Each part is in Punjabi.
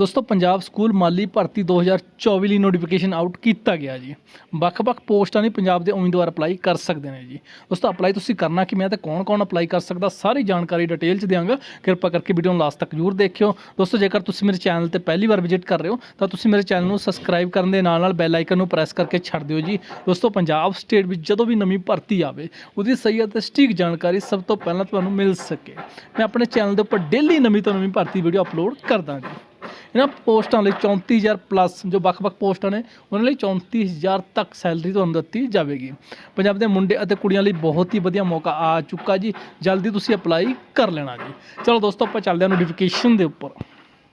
ਦੋਸਤੋ, ਪੰਜਾਬ ਸਕੂਲ ਮਾਲੀ ਭਰਤੀ 2024 ਲਈ ਨੋਟੀਫਿਕੇਸ਼ਨ ਆਊਟ ਕੀਤਾ ਗਿਆ ਜੀ। ਵੱਖ-ਵੱਖ ਪੋਸਟਾਂ ਲਈ ਪੰਜਾਬ ਦੇ ਉਮੀਦਵਾਰ ਅਪਲਾਈ ਕਰ ਸਕਦੇ ਨੇ ਜੀ। ਦੋਸਤੋ ਅਪਲਾਈ ਤੁਸੀਂ ਕਰਨਾ ਕਿਵੇਂ ਹੈ ਤੇ ਕੌਣ-ਕੌਣ ਅਪਲਾਈ ਕਰ ਸਕਦਾ, ਸਾਰੀ ਜਾਣਕਾਰੀ ਡਿਟੇਲ ਚ ਦਿਆਂਗਾ। ਕਿਰਪਾ ਕਰਕੇ ਵੀਡੀਓ ਨੂੰ ਲਾਸਟ ਤੱਕ ਜ਼ਰੂਰ ਦੇਖਿਓ। ਦੋਸਤੋ, ਜੇਕਰ ਤੁਸੀਂ ਮੇਰੇ ਚੈਨਲ ਤੇ ਪਹਿਲੀ ਵਾਰ ਵਿਜ਼ਿਟ ਕਰ ਰਹੇ ਹੋ, ਤਾਂ ਤੁਸੀਂ ਮੇਰੇ ਚੈਨਲ ਨੂੰ ਸਬਸਕ੍ਰਾਈਬ ਕਰਨ ਦੇ ਨਾਲ ਨਾਲ ਬੈਲ ਆਈਕਨ ਨੂੰ ਪ੍ਰੈਸ ਕਰਕੇ ਛੱਡ ਦਿਓ ਜੀ। ਦੋਸਤੋ, ਪੰਜਾਬ ਸਟੇਟ ਵਿੱਚ ਜਦੋਂ ਵੀ ਨਵੀਂ ਭਰਤੀ ਆਵੇ, ਉਹਦੀ ਸਹੀ ਅਤੇ ਸਟੀਕ ਜਾਣਕਾਰੀ ਸਭ ਤੋਂ ਪਹਿਲਾਂ ਤੁਹਾਨੂੰ ਮਿਲ ਸਕੇ। ਮੈਂ ਆਪਣੇ ਚੈਨਲ ਦੇ ਉੱਪਰ ਡੇਲੀ ਨਵੀਂ ਤੋਂ ਨਵੀਂ ਭਰਤੀ ਵੀਡੀਓ ਅਪਲੋਡ ਕਰਦਾ ਜੀ। ਇਹਨਾਂ ਪੋਸਟਾਂ ਲਈ 34000 ਪਲੱਸ ਜੋ ਵੱਖ-ਵੱਖ ਪੋਸਟਾਂ ਨੇ, ਉਹਨਾਂ ਲਈ 34000 ਤੱਕ ਸੈਲਰੀ ਤੁਹਾਨੂੰ ਦਿੱਤੀ ਜਾਵੇਗੀ। ਪੰਜਾਬ ਦੇ ਮੁੰਡੇ ਅਤੇ ਕੁੜੀਆਂ ਲਈ ਬਹੁਤ ਹੀ ਵਧੀਆ ਮੌਕਾ ਆ ਚੁੱਕਾ ਜੀ। ਜਲਦੀ ਤੁਸੀਂ ਅਪਲਾਈ ਕਰ ਲੈਣਾ ਜੀ। ਚਲੋ ਦੋਸਤੋ, ਆਪਾਂ ਚੱਲਦੇ ਹਾਂ ਨੋਟੀਫਿਕੇਸ਼ਨ ਦੇ ਉੱਪਰ।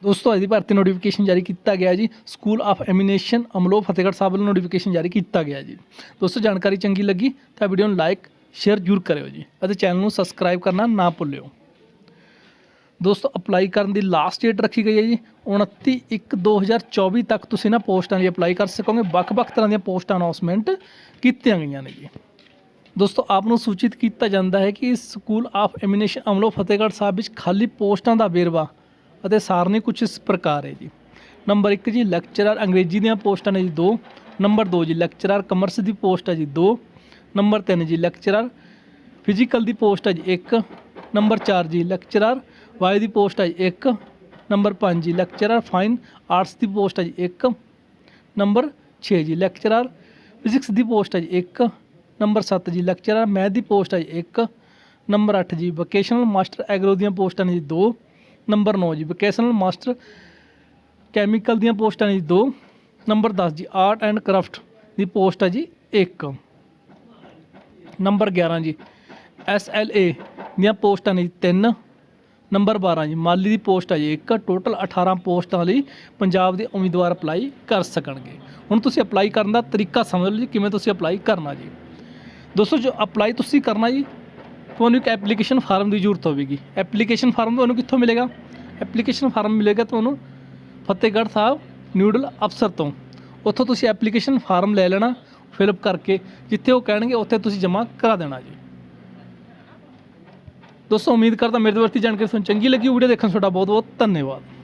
ਦੋਸਤੋ, ਅੱਜ ਦੀ ਭਰਤੀ ਨੋਟੀਫਿਕੇਸ਼ਨ ਜਾਰੀ ਕੀਤਾ ਗਿਆ ਜੀ। School of eminence Amloh Fatehgarh Sahib ਵੱਲੋਂ ਨੋਟੀਫਿਕੇਸ਼ਨ ਜਾਰੀ ਕੀਤਾ ਗਿਆ ਜੀ। ਦੋਸਤੋ, ਜਾਣਕਾਰੀ ਚੰਗੀ ਲੱਗੀ ਤਾਂ ਵੀਡੀਓ ਨੂੰ ਲਾਈਕ ਸ਼ੇਅਰ ਜ਼ਰੂਰ ਕਰਿਓ ਜੀ। ਅਤੇ ਚੈਨਲ ਨੂੰ ਸਬਸਕ੍ਰਾਈਬ ਕਰਨਾ ਨਾ ਭੁੱਲਿਓ। ਦੋਸਤੋ ਅਪਲਾਈ ਕਰਨ ਦੀ ਲਾਸਟ ਡੇਟ ਰੱਖੀ ਗਈ ਹੈ ਜੀ। 29 1 2024 ਤੱਕ ਤੁਸੀਂ ਨਾ ਪੋਸਟਾਂ ਲਈ ਅਪਲਾਈ ਕਰ ਸਕੋਗੇ। ਵੱਖ-ਵੱਖ ਤਰ੍ਹਾਂ ਦੀਆਂ ਪੋਸਟਾਂ ਅਨਾਉਂਸਮੈਂਟ ਕੀਤੀਆਂ ਗਈਆਂ ਨੇ ਜੀ। ਦੋਸਤੋ, ਆਪ ਨੂੰ ਸੂਚਿਤ ਕੀਤਾ ਜਾਂਦਾ ਹੈ ਕਿ school of eminence Amloh Fatehgarh Sahib ਵਿੱਚ ਖਾਲੀ ਪੋਸਟਾਂ ਦਾ ਵੇਰਵਾ ਅਤੇ ਸਾਰਨੀ ਕੁਝ ਇਸ ਪ੍ਰਕਾਰ ਹੈ ਜੀ। ਨੰਬਰ 1 ਜੀ ਲੈਕਚਰਰ ਅੰਗਰੇਜ਼ੀ ਦੀਆਂ ਪੋਸਟਾਂ ਨੇ ਜੀ 2 ਨੰਬਰ 2 ਜੀ ਲੈਕਚਰਰ ਕਮਰਸ ਦੀ ਪੋਸਟ ਹੈ ਜੀ 2 ਨੰਬਰ 3 ਜੀ ਲੈਕਚਰਰ ਫਿਜ਼ੀਕਲ ਦੀ ਪੋਸਟ ਹੈ ਜੀ 1 ਨੰਬਰ 4 ਜੀ ਲੈਕਚਰਰ ਵਾਈ ਦੀ ਪੋਸਟ ਹੈ ਜੀ 1 ਨੰਬਰ 5 ਜੀ, ਲੈਕਚਰਰ ਫਾਈਨ ਆਰਟਸ ਦੀ ਪੋਸਟ ਹੈ ਜੀ 1 ਨੰਬਰ 6 ਜੀ, ਲੈਕਚਰਰ ਫਿਜ਼ਿਕਸ ਦੀ ਪੋਸਟ ਹੈ ਜੀ 1 ਨੰਬਰ 7 ਜੀ, ਲੈਕਚਰਰ ਮੈਥ ਦੀ ਪੋਸਟ ਹੈ ਜੀ 1 ਨੰਬਰ 8 ਜੀ, ਵੋਕੇਸ਼ਨਲ ਮਾਸਟਰ ਐਗਰੋ ਦੀਆਂ ਪੋਸਟਾਂ ਨੇ ਜੀ 2 ਨੰਬਰ 9 ਜੀ, ਵੋਕੇਸ਼ਨਲ ਮਾਸਟਰ ਕੈਮੀਕਲ ਦੀਆਂ ਪੋਸਟਾਂ ਨੇ ਜੀ 2 ਨੰਬਰ 10 ਜੀ, ਆਰਟ ਐਂਡ ਕਰਾਫਟ ਦੀ ਪੋਸਟ ਹੈ ਜੀ 1 ਨੰਬਰ 11 ਜੀ, ਐਸ ਐਲ ਏ ਦੀਆਂ ਪੋਸਟਾਂ ਨੇ ਜੀ 3 ਨੰਬਰ 12 ਜੀ, ਮਾਲੀ ਦੀ ਪੋਸਟ ਆ ਜੀ, ਇੱਕ ਟੋਟਲ 18 ਪੋਸਟਾਂ ਲਈ ਪੰਜਾਬ ਦੇ ਉਮੀਦਵਾਰ ਅਪਲਾਈ ਕਰ ਸਕਣਗੇ। ਹੁਣ ਤੁਸੀਂ ਅਪਲਾਈ ਕਰਨ ਦਾ ਤਰੀਕਾ ਸਮਝ ਲਓ ਜੀ, ਕਿਵੇਂ ਤੁਸੀਂ ਅਪਲਾਈ ਕਰਨਾ ਜੀ। ਦੋਸਤੋ, ਜੋ ਅਪਲਾਈ ਤੁਸੀਂ ਕਰਨਾ ਜੀ, ਤੁਹਾਨੂੰ ਇੱਕ ਐਪਲੀਕੇਸ਼ਨ ਫਾਰਮ ਦੀ ਜ਼ਰੂਰਤ ਹੋਵੇਗੀ। ਐਪਲੀਕੇਸ਼ਨ ਫਾਰਮ ਤੁਹਾਨੂੰ ਕਿੱਥੋਂ ਮਿਲੇਗਾ? ਐਪਲੀਕੇਸ਼ਨ ਫਾਰਮ ਮਿਲੇਗਾ ਤੁਹਾਨੂੰ ਫਤਿਹਗੜ੍ਹ ਸਾਹਿਬ ਨਿਊਡਲ ਅਫਸਰ ਤੋਂ। ਉੱਥੋਂ ਤੁਸੀਂ ਐਪਲੀਕੇਸ਼ਨ ਫਾਰਮ ਲੈ ਲੈਣਾ ਫਿਲਅਪ ਕਰਕੇ, ਜਿੱਥੇ ਉਹ ਕਹਿਣਗੇ, ਉੱਥੇ ਤੁਸੀਂ ਜਮ੍ਹਾਂ ਕਰਾ ਦੇਣਾ ਜੀ। ਦੋਸਤੋ, ਉਮੀਦ ਕਰਦਾ ਮੇਰੇ ਤੋਂ ਵਰਤੀ ਜਾਣਕਾਰੀ ਤੁਹਾਨੂੰ ਚੰਗੀ ਲੱਗੀ ਵੀਡੀਓ ਦੇਖਣ ਤੁਹਾਡਾ ਬਹੁਤ ਬਹੁਤ ਧੰਨਵਾਦ।